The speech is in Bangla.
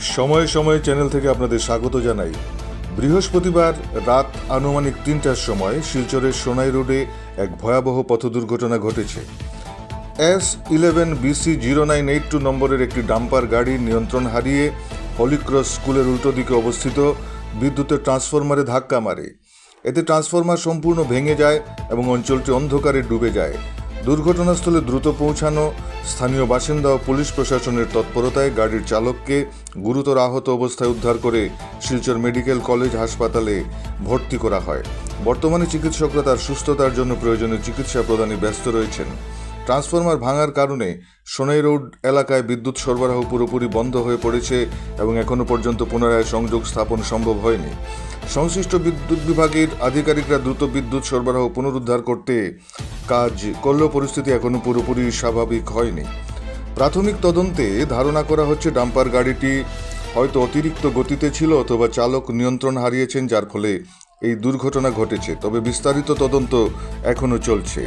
সময়ে সময়ে চ্যানেল থেকে আপনাদের স্বাগত জানাই। বৃহস্পতিবার রাত আনুমানিক তিনটার সময় শিলচরের সোনাই রোডে এক ভয়াবহ পথ দুর্ঘটনা ঘটেছে। S eleven BC zero nine eight two নম্বরের একটি ডাম্পার গাড়ি নিয়ন্ত্রণ হারিয়ে হলিক্রস স্কুলের উল্টো দিকে অবস্থিত বিদ্যুতের ট্রান্সফরমারে ধাক্কা মারে। এতে ট্রান্সফরমার সম্পূর্ণ ভেঙে যায় এবং অঞ্চলটি অন্ধকারে ডুবে যায়। দুর্ঘটনাস্থলে দ্রুত পৌঁছানো, স্থানীয় বাসিন্দা ও পুলিশ প্রশাসনের তৎপরতায় গাড়ির চালককে গুরুতর আহত অবস্থায় উদ্ধার করে শিলচর মেডিকেল কলেজ হাসপাতালে ভর্তি করা হয়। বর্তমানে চিকিৎসকরা তার সুস্থতার জন্য প্রয়োজনীয় চিকিৎসা প্রদানে ব্যস্ত রয়েছেন। ট্রান্সফরমার ভাঙার কারণে সোনাই রোড এলাকায় বিদ্যুৎ সরবরাহ পুরোপুরি বন্ধ হয়ে পড়েছে এবং এখনও পর্যন্ত পুনরায় সংযোগ স্থাপন সম্ভব হয়নি। সংশ্লিষ্ট বিদ্যুৎ বিভাগের আধিকারিকরা দ্রুত বিদ্যুৎ সরবরাহ পুনরুদ্ধার করতে কাজ করলেও পরিস্থিতি এখনও পুরোপুরি স্বাভাবিক হয়নি। প্রাথমিক তদন্তে ধারণা করা হচ্ছে ডাম্পার গাড়িটি হয়তো অতিরিক্ত গতিতে ছিল অথবা চালক নিয়ন্ত্রণ হারিয়েছেন, যার ফলে এই দুর্ঘটনা ঘটেছে। তবে বিস্তারিত তদন্ত এখনও চলছে।